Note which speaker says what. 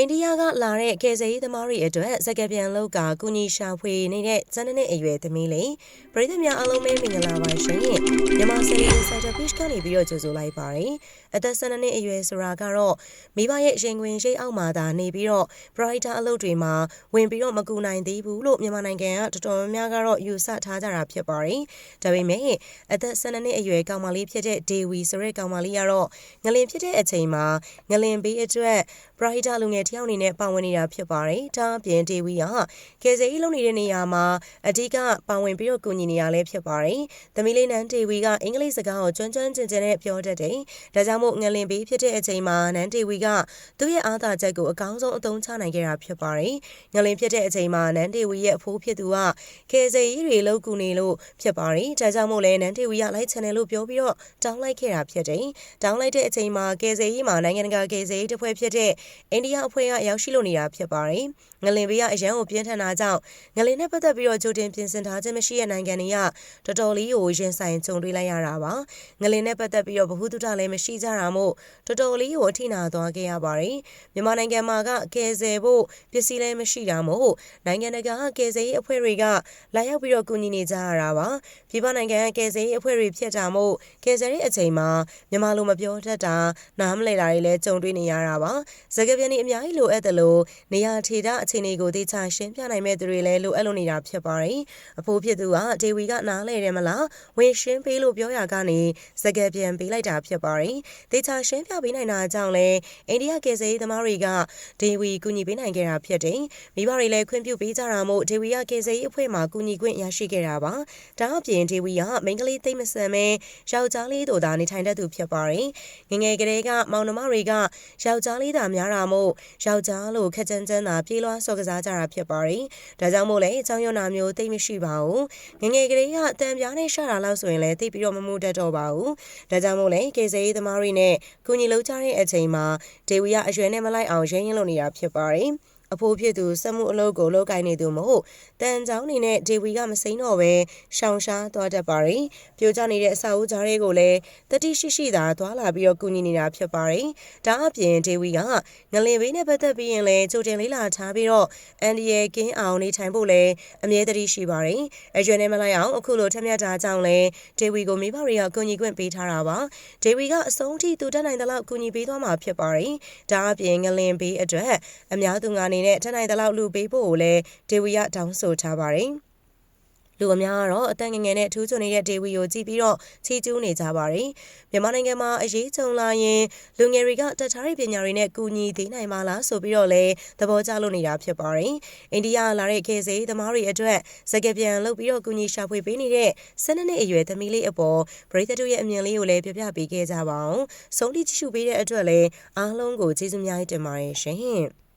Speaker 1: အိန္ဒိယကလာတဲ့ကယ်ဆယ်ရေးသမားတွေအတွက်စကပြန်လောက်ကကုညီရှာဖွေနေတဲ့ဇန်နနှစ်အရွယ်သမီးလေးပရိသတ်များအားလုံးပဲမင်္ဂလာပါရှင်မြန်မာစရီစက်တာဖစ်ကနေပြီးတော့ကြိုဆိုလိုက်ပါတယ်အသက်12နှစ်အရွယ်ဆိုတာကတော့မိဘရဲ့ရင်ခွင်ရှိတ်အောက်မှာသာနေပြီးတော့ brighter အလုပ်တွေမှာဝင်ပြီးတော့မကူနိုင်သေးဘူးလို့မြန်မာနိုင်ငံကတော်တော်များများကတော့ယူဆထားကြတာဖြစ်ပါတယ်ဒါပေမဲ့အသက်12နှစ်အရွယ်ကောင်မလေးဖြစ်တဲ့ဒေဝီဆိုတဲ့ကောင်မလေးကတော့ငလင်ဖြစ်တဲ့အချိန်မှာငလင်ဘေးအတွက် brighter လူငယ်တယောက်အနေနဲ့ပါဝင်နေတာဖြစ်ပါတယ်ဒါအပြင်ဒေဝီကကယ်ဆယ်ရေးလုပ်နေတဲ့နေရာမှာအဓိကပါဝင်ပြီးတော့ကူညီနေရလဲဖြစ်ပါတယ်သမီးလေးနန်းဒေဝီကအင်္ဂလိပ်စကားကိုကျွမ်းကျွမ်းကျင်ကျင်နဲ့ပြောတတ်တယ်ဒါကြောင့်မို့ငလင်ဘေးဖြစ်တဲ့အချိန်မှာနန်းဒေဝီကသူ့ရဲ့အားသာချက်ကိုအကောင်းဆုံးအသုံးချနိုင်ခဲ့တာဖြစ်ပါတယ်ငလင်ဖြစ်တဲ့အချိန်မှာနန်းဒေဝီရဲ့အဖိုးဖြစ်သူကကယ်ဆယ်ရေးတွေလုပ်ကူနေလို့ဖြစ်ပါတယ်ဒါကြောင့်မို့လဲနန်းဒေဝီကလိုက်ချန်နယ်လို့ပြောပြီးတော့တောင်းလိုက်ခဲ့တာဖြစ်တယ်တောင်းလိုက်တဲ့အချိန်မှာကယ်ဆယ်ရေးမှာနိုင်ငံတကာကယ်ဆယ်ရေးတစ်ဖွဲ့ဖြစ်တဲ့အိန္ဒိယအဖွဲ့ကရောက်ရှိလို့နေတာဖြစ်ပါတယ်။ငလင်ဘေးကအရန်ကိုပြင်းထန်တာကြောင့်ငလင်နဲ့ပတ်သက်ပြီးတော့ကြိုတင်ပြင်ဆင်ထားခြင်းမရှိတဲ့နိုင်ငံတွေကတော်တော်လေးကိုရင်ဆိုင်ကြုံတွေ့လိုက်ရတာပါ။ငလင်နဲ့ပတ်သက်ပြီးတော့ဗဟုသုတလည်းမရှိကြတာမို့တော်တော်လေးကိုအထိနာသွားခဲ့ရပါတယ်။မြန်မာနိုင်ငံမှာကကယ်ဆယ်ဖို့ပစ္စည်းလည်းမရှိတာမို့နိုင်ငံတကာကကယ်ဆယ်ရေးအဖွဲ့တွေကလာရောက်ပြီးတော့ကူညီနေကြရတာပါ။ပြည်ပနိုင်ငံကကယ်ဆယ်ရေးအဖွဲ့တွေဖြစ်တာမို့ကယ်ဆယ်ရေးအချိန်မှာမြန်မာလိုမပြောတတ်တာနားမလည်တာတွေလည်းကြုံတွေ့နေရတာပါ။စကားပြန်ဒီအများကြီးလိုအပ်တယ်လို့နေရာထေတာအခြေအနေကိုသိချရှင်းပြနိုင်မဲ့သူတွေလည်းလိုအပ်လို့နေတာဖြစ်ပါတယ်။အဖိုးဖြစ်သူကဒေဝီကနားလဲတယ်မလားဝင်ရှင်းပေးလို့ပြောရကနေစကားပြန်ပေးလိုက်တာဖြစ်ပါတယ်။သိချရှင်းပြပေးနိုင်တာကြောင့်လဲအိန္ဒိယကယ်ဆယ်ရေးသမားတွေကဒေဝီကူညီပေးနိုင်ခဲ့တာဖြစ်တယ်။မိဘတွေလည်းခွင့်ပြုပေးကြတာမို့ဒေဝီကကယ်ဆယ်ရေးအဖွဲ့မှကူညီခွင့်ရရှိခဲ့တာပါ။ဒါအပြင်ဒေဝီကမိန်းကလေးသိမ့်မဆန်ပဲယောက်ျားလေးတို့သာနေထိုင်တတ်သူဖြစ်ပါတယ်။ငငယ်ကလေးကမောင်နှမတွေကယောက်ျားလေးသာများတာမို့ယောက်ကြားလို့ခက်ချမ်းချမ်းသာပြေးလွှားစော်ကစားကြတာဖြစ်ပါတယ်။ဒါကြောင့်မို့လဲအကြောင်းရနာမျိုးသိမရှိပါဘူး။ငငယ်ကလေးကအတန်ပြားနဲ့ရှာတာလောက်ဆိုရင်လည်းသိပြီးတော့မမှုတတ်တော့ပါဘူး။ဒါကြောင့်မို့လဲကေစေးသမားတွေနဲ့ကုညီလုံးကြတဲ့အချိန်မှာဒေဝီကအရွယ်နဲ့မလိုက်အောင်ရင်းရင်လုပ်နေတာဖြစ်ပါတယ်။ အဖိုးဖြစ်သူစက်မှုအလုပ်ကိုလုပ်ကိုင်နေသူမဟုတ်တန်ချောင်းနေနဲ့ဒေဝီကမစိမ့်တော့ပဲရှောင်ရှားသွားတတ်ပါတယ်။ပြိုကျနေတဲ့အစာအုပ်ကြားတွေကိုလည်းတတိရှိရှိသာသွားလာပြီးတော့ကူညီနေတာဖြစ်ပါတယ်။ဒါအပြင်ဒေဝီကငလင်ဘေးနဲ့ပတ်သက်ပြီးရင်လည်းကြိုတင်လေးလာထားပြီးတော့အန်ဒီရဲ့ကင်းအောင်နေထိုင်ဖို့လည်းအမြဲတမ်းရှိပါတယ်။အရွယ်နဲ့မလိုက်အောင်အခုလိုထက်မြက်တာကြောင့်လည်းဒေဝီကိုမိဘတွေကကူညီခွင့်ပေးထားတာပါ။ဒေဝီကအဆုံးထိသူတက်နိုင်တဲ့လောက်ကူညီပေးသွားမှာဖြစ်ပါတယ်။ဒါအပြင်ငလင်ဘေးအတွက်အများသူငါနေနဲ့ထက်နိုင်သလောက်လူပေးဖို့ကိုလည်းဒေဝီယတောင်းဆိုထားပါတယ်။လူအများကတော့အတန်ငငယ်နဲ့ထူးချွန်နေတဲ့ဒေဝီကိုကြည့်ပြီးတော့ချီးကျူးနေကြပါတယ်။မြန်မာနိုင်ငံမှာအရေးကြုံလာရင်လူငယ်တွေကတက်ထားတဲ့ပညာတွေနဲ့ကူညီသေးနိုင်မှာလားဆိုပြီးတော့လည်းသဘောကျလို့နေတာဖြစ်ပါတယ်။အိန္ဒိယလာတဲ့ခေစေးသမားတွေအတွက်စကပြန်လုပ်ပြီးတော့ကူညီရှာဖွေပေးနေတဲ့၁၂နှစ်အရွယ်သမီးလေးအပေါ်ပရိသတ်တို့ရဲ့အမြင်လေးကိုလည်းပြပြပေးခဲ့ကြပါအောင်။ဆုံးဖြတ်ကြည့်ရှုပေးတဲ့အတွက်လည်းအားလုံးကိုကျေးဇူးများတင်ပါတယ်ရှင်။